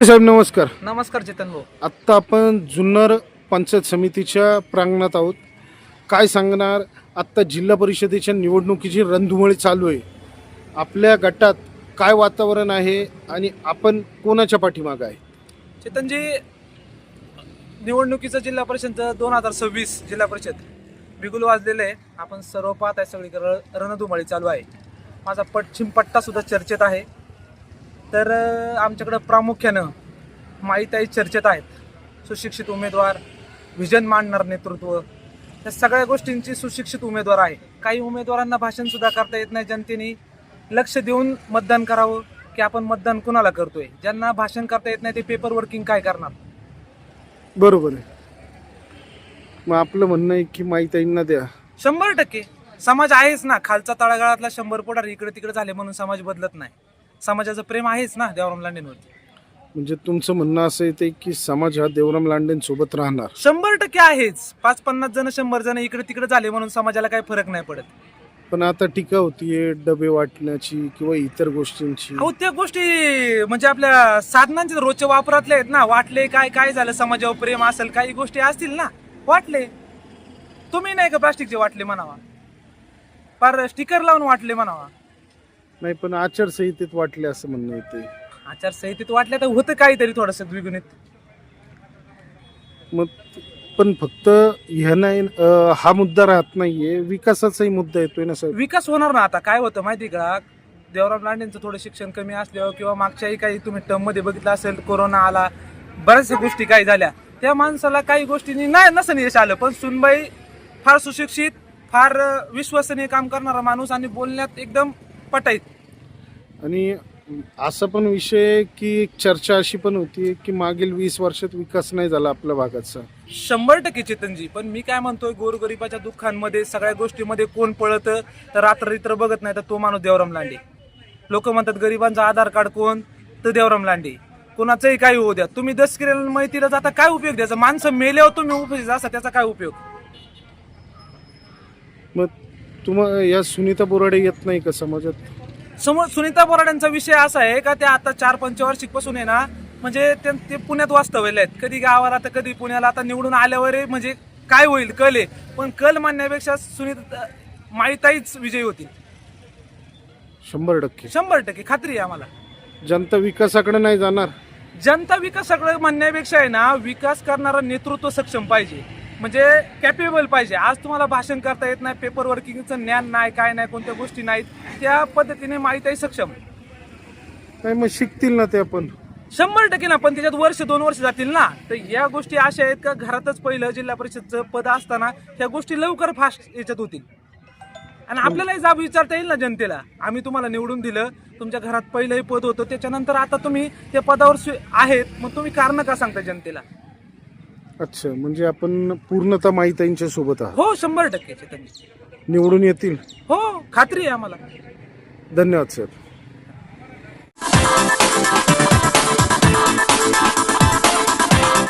साहेब नमस्कार. नमस्कार चेतन भाऊ. आत्ता आपण जुन्नर पंचायत समितीच्या प्रांगणात आहोत. काय सांगणार? आत्ता जिल्हा परिषदेच्या निवडणुकीची रणधुमळी चालू आहे. आपल्या गटात काय वातावरण आहे आणि आपण कोणाच्या पाठीमागं आहे? चेतनजी निवडणुकीचं जिल्हा परिषद दोन हजार सव्वीस जिल्हा परिषद बिगुल वाजलेलं आहे. आपण सर्व पाहत आहे सगळीकडे रणधुमाळी चालू आहे. माझा पश्चिम पट्टा सुद्धा चर्चेत आहे. तर आमच्याकडं प्रामुख्यानं माहीताई चर्चेत आहेत. सुशिक्षित उमेदवार व्हिजन मांडणार नेतृत्व. या सगळ्या गोष्टींची सुशिक्षित उमेदवार आहे. काही उमेदवारांना भाषण सुद्धा करता येत नाही जनतेने. लक्ष देऊन मतदान करावं की आपण मतदान कुणाला करतोय? ज्यांना भाषण करता येत नाही ते पेपर वर्किंग काय करणार? बरोबर आहे. मग आपलं म्हणणं आहे की माहितींना द्या. शंभर टक्के. समाज आहेच ना. खालचा तळागाळातला शंभर पोटार इकडे तिकडे झाले म्हणून समाज बदलत नाही. समाजाचं प्रेम आहेच ना देवराम लांडेंवरती? म्हणजे तुमचं म्हणणं असं येते की समाज हा देवराम लांडेंसोबत राहणार. शंभर टक्के आहेच. पाच पन्नास जण शंभर जण इकडे तिकडे झाले म्हणून समाजाला काही फरक नाही पडत. पण आता टीका होतीये डबे वाटण्याची किंवा इतर गोष्टींची. अहो त्या गोष्टी म्हणजे आपल्या साधनांचे रोजच्या वापरातले आहेत ना. वाटले काय काय झालं? समाजावर प्रेम असेल काही गोष्टी असतील ना. वाटले. तुम्ही नाही का प्लास्टिकचे वाटले म्हणावा? पार स्टिकर लावून वाटले म्हणावा? नाही पण आचारसंहितेत वाटले असं म्हणणं येते आचारसंहितेत वाटल्या तर होतं काहीतरी थोडस द्विगुणित. मग पण फक्त ह्या नाही अं, हा मुद्दा राहत नाहीये विकासाचाही मुद्दा येतोय ना साहेब? विकास होणार ना आता काय होतं माहिती का? देवराम लांडेंचं थोडं शिक्षण कमी असल्यावर किंवा मागच्याही काही तुम्ही टर्ममध्ये बघितलं असेल कोरोना आला बऱ्याचशा गोष्टी काही झाल्या. त्या माणसाला काही गोष्टींनी नाही नसं यश आलं पण सुनबाई फार सुशिक्षित फार अं, विश्वसनीय काम करणारा माणूस आणि बोलण्यात एकदम पटाईत आणि असा पण विषय की एक चर्चा अशी पण होती की मागील वीस वर्षात विकास नाही झाला आपल्या भागाचा. शंभर टक्के चेतनजी पण मी काय म्हणतोय गोरगरिबाच्या दुःखांमध्ये सगळ्या गोष्टीमध्ये कोण पळतं तर रात्र बघत नाही तर तो माणूस देवराम लांडे. लोक म्हणतात गरिबांचा आधार कार्ड कोण? तर देवराम लांडे. कोणाचंही काही होऊ द्या. तुम्ही दस किरण माहितीला जाता काय उपयोग द्यायचा? माणसं मेल्यावर तुम्ही उपयोग असा त्याचा काय उपयोग? मग तुम्हाला या सुनीता बोराडे येत नाही का समाजात? समोर सुनीता बोराड्यांचा विषय असा आहे का त्या आता चार पंचवार्षिकपासून आहे ना म्हणजे ते ते पुण्यात वास्तव्याला आहेत. कधी गावाला तर कधी पुण्याला आता निवडून आल्यावर म्हणजे काय होईल कल आहे. पण कल म्हणण्यापेक्षा सुनीता माईताईच विजयी होतील शंभर टक्के. शंभर टक्के. खात्री आहे आम्हाला. जनता विकासाकडे नाही जाणार? जनता विकास सगळं म्हणण्यापेक्षा आहे ना विकास करणारं नेतृत्व सक्षम पाहिजे. म्हणजे कॅपेबल पाहिजे. आज तुम्हाला भाषण करता येत नाही पेपर वर्किंगचं ज्ञान नाही काय नाही कोणत्या गोष्टी नाहीत त्या पद्धतीने माहीत आहे सक्षम. नाही मग शिकतील ना ते आपण शंभर टक्के ना पण त्याच्यात वर्ष दोन वर्ष जातील ना. तर या गोष्टी अशा आहेत का घरातच पहिलं जिल्हा परिषदचं पद असताना ह्या गोष्टी लवकर फास्ट याच्यात होतील. आणि आपल्यालाही जाब विचारता येईल ना जनतेला. आम्ही तुम्हाला निवडून दिलं तुमच्या घरात पहिलंही पद होतं त्याच्यानंतर आता तुम्ही त्या पदावर आहेत मग तुम्ही कारण का सांगता जनतेला? अच्छा म्हणजे आपण पूर्णतः माहितींच्या सोबत आहात. हो शंभर टक्के चेतनजी निवडून येतील? हो खात्री आहे आम्हाला. धन्यवाद सर.